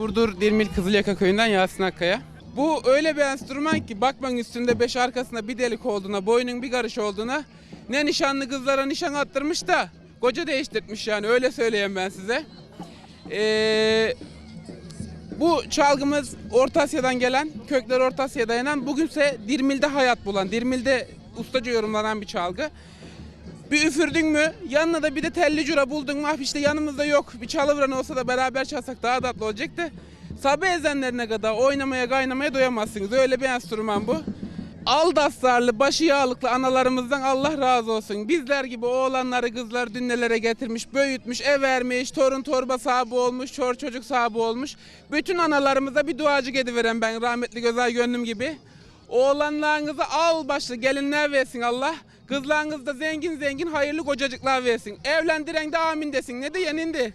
Burdur Dirmil Kızılyaka köyünden Yasin Akkaya. Bu öyle bir enstrüman ki bakman üstünde beş arkasında bir delik olduğuna, boynun bir karış olduğuna ne nişanlı kızlara nişan attırmış da koca değiştirmiş yani öyle söyleyeyim ben size. Ee, bu çalgımız Orta Asya'dan gelen, kökleri Orta Asya'ya dayanan, bugünse Dirmil'de hayat bulan, Dirmil'de ustaca yorumlanan bir çalgı. Bir üfürdün mü, yanına da bir de telli cura buldun mu, ah işte yanımızda yok, bir çalıvran olsa da beraber çalsak daha tatlı olacaktı. Sabah ezanlarına kadar oynamaya kaynamaya doyamazsınız, öyle bir enstrüman bu. Aldaslarlı, başı yağlıklı analarımızdan Allah razı olsun. Bizler gibi oğlanları kızlar dünnelere getirmiş, büyütmüş, ev vermiş, torun torba sahibi olmuş, çor çocuk sahibi olmuş. Bütün analarımıza bir duacı ediveren ben rahmetli Gözay Gönlüm gibi. Oğlanlarınıza al başlı gelinler versin Allah. Kızlarınız da zengin zengin hayırlı kocacıklar versin. Evlendiren de amin desin. Ne diyen indi?